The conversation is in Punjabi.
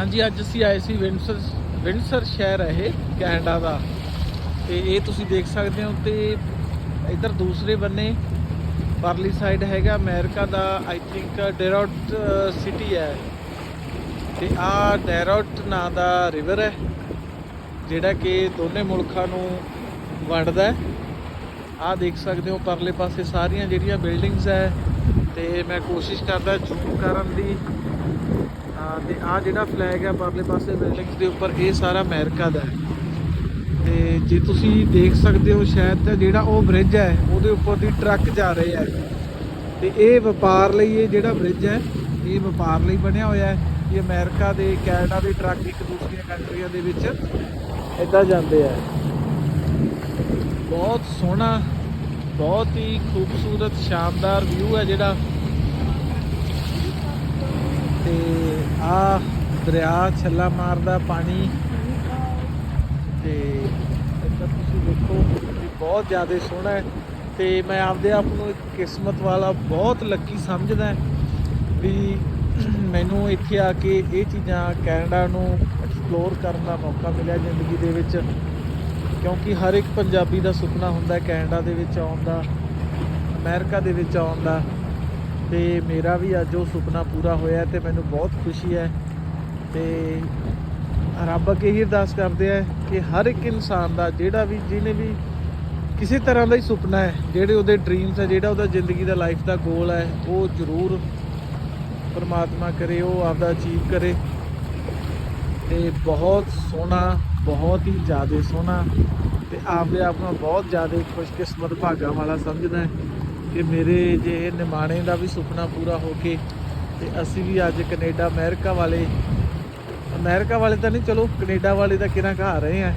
ਹਾਂਜੀ, ਅੱਜ ਅਸੀਂ ਆਏ ਸੀ ਵਿੰਡਸਰ ਵਿੰਸਰ ਸ਼ਹਿਰ ਹੈ ਇਹ, ਕੈਨੇਡਾ ਦਾ। ਤੇ ਇਹ ਤੁਸੀਂ ਦੇਖ ਸਕਦੇ ਹੋ ਤੇ ਇਧਰ ਦੂਸਰੇ ਬੰਨੇ ਪਰਲੀ ਸਾਈਡ ਹੈਗਾ ਅਮਰੀਕਾ ਦਾ ਆਈ ਥਿੰਕ ਡੈਰੋਟ ਸਿਟੀ ਹੈ। ਤੇ ਆ ਡੈਰੋਟ ਨਾਂ ਦਾ ਰਿਵਰ ਹੈ, ਜਿਹੜਾ ਕਿ ਦੋਨੇ ਮੁਲਕਾਂ ਨੂੰ ਵੰਡਦਾ ਹੈ। ਆ ਦੇਖ ਸਕਦੇ ਹੋ ਪਰਲੇ ਪਾਸੇ ਸਾਰੀਆਂ ਜਿਹੜੀਆਂ ਬਿਲਡਿੰਗਸ ਹੈ, ਤੇ ਮੈਂ ਕੋਸ਼ਿਸ਼ ਕਰਦਾ ਜ਼ੂਮ ਕਰਨ ਦੀ। ਤੇ ਆ ਜਿਹੜਾ ਫਲੈਗ ਹੈ ਪਰਲੇ ਪਾਸੇ ਬਿਲਡਿੰਗਸ ਦੇ ਉੱਪਰ, ਇਹ ਸਾਰਾ ਅਮਰੀਕਾ ਦਾ ਹੈ। ਤੇ ਜੇ ਤੁਸੀਂ ਦੇਖ ਸਕਦੇ ਹੋ ਸ਼ਾਇਦ ਤਾਂ ਜਿਹੜਾ ਉਹ ਬ੍ਰਿਜ ਹੈ, ਉਹਦੇ ਉੱਪਰ ਦੀ ਟਰੱਕ ਜਾ ਰਹੇ ਹੈ ਤੇ ਇਹ ਵਪਾਰ ਲਈ ਇਹ ਜਿਹੜਾ ਬ੍ਰਿਜ ਹੈ, ਇਹ ਵਪਾਰ ਲਈ ਬਣਿਆ ਹੋਇਆ ਹੈ। ਇਹ ਅਮਰੀਕਾ ਦੇ, ਕੈਨੇਡਾ ਦੇ ਟਰੱਕ ਇੱਕ ਦੂਸਰੀਆਂ ਕੰਟਰੀਆਂ ਦੇ ਵਿੱਚ ਇੱਦਾਂ ਜਾਂਦੇ ਆ। ਬਹੁਤ ਸੋਹਣਾ, ਬਹੁਤ ਹੀ ਖੂਬਸੂਰਤ, ਸ਼ਾਨਦਾਰ ਵਿਊ ਹੈ ਜਿਹੜਾ। ਤੇ ਆ ਦਰਿਆ ਛੱਲਾ ਮਾਰਦਾ ਪਾਣੀ। ਤੇ ਇੱਧਰ ਤੁਸੀਂ ਦੇਖੋ ਵੀ ਬਹੁਤ ਜ਼ਿਆਦਾ ਸੋਹਣਾ ਹੈ। ਤੇ ਮੈਂ ਆਪਦੇ ਆਪ ਨੂੰ ਇੱਕ ਕਿਸਮਤ ਵਾਲਾ ਬਹੁਤ ਲੱਕੀ ਸਮਝਦਾ ਵੀ ਮੈਨੂੰ ਇੱਥੇ ਆ ਕੇ ਇਹ ਚੀਜ਼ਾਂ ਕੈਨੇਡਾ ਨੂੰ ਐਕਸਪਲੋਰ ਕਰਨ ਦਾ ਮੌਕਾ ਮਿਲਿਆ ਜ਼ਿੰਦਗੀ ਦੇ ਵਿੱਚ। ਕਿਉਂਕਿ ਹਰ ਇੱਕ ਪੰਜਾਬੀ ਦਾ ਸੁਪਨਾ ਹੁੰਦਾ ਕੈਨੇਡਾ ਦੇ ਵਿੱਚ ਆਉਣ ਦਾ, ਅਮਰੀਕਾ ਦੇ ਵਿੱਚ ਆਉਣ ਦਾ। ਤੇ ਮੇਰਾ ਵੀ ਅੱਜ ਉਹ ਸੁਪਨਾ ਪੂਰਾ ਹੋਇਆ ਤੇ ਮੈਨੂੰ ਬਹੁਤ ਖੁਸ਼ੀ ਹੈ ਤੇ ਰੱਬ ਅੱਗੇ ਹੀ ਅਰਦਾਸ ਕਰਦੇ ਆ ਕਿ ਹਰ ਇੱਕ ਇਨਸਾਨ ਦਾ ਜਿਹੜਾ ਵੀ, ਜਿਹਨੇ ਵੀ ਕਿਸੇ ਤਰ੍ਹਾਂ ਦਾ ਹੀ ਸੁਪਨਾ ਹੈ, ਜਿਹੜੇ ਉਹਦੇ ਡ੍ਰੀਮਸ ਹੈ, ਜਿਹੜਾ ਉਹਦਾ ਜ਼ਿੰਦਗੀ ਦਾ ਲਾਈਫ ਦਾ ਗੋਲ ਹੈ, ਉਹ ਜ਼ਰੂਰ ਪਰਮਾਤਮਾ ਕਰੇ, ਉਹ ਆਪਦਾ ਅਚੀਵ ਕਰੇ। ਤੇ ਬਹੁਤ ਸੋਹਣਾ, ਬਹੁਤ ਹੀ ਜ਼ਿਆਦਾ ਸੋਹਣਾ ਤੇ ਆਪਦੇ ਆਪ ਨੂੰ ਬਹੁਤ ਜ਼ਿਆਦਾ ਖੁਸ਼ਕਿਸਮਤ ਭਾਗਾ ਵਾਲਾ ਸਮਝਦਾ ਹੈ। ਕਿ ਮੇਰੇ ਜੇ ਨਿਮਾਣੇ ਦਾ ਵੀ ਸੁਪਨਾ ਪੂਰਾ ਹੋ ਕੇ ਤੇ ਅਸੀਂ ਵੀ ਅੱਜ ਕੈਨੇਡਾ, ਅਮਰੀਕਾ ਵਾਲੇ ਅਮਰੀਕਾ ਵਾਲੇ ਤਾਂ ਨਹੀਂ, ਚਲੋ ਕੈਨੇਡਾ ਵਾਲੇ ਤਾਂ ਕਿਰਾਂ ਘਾ ਰਹੇ ਆ।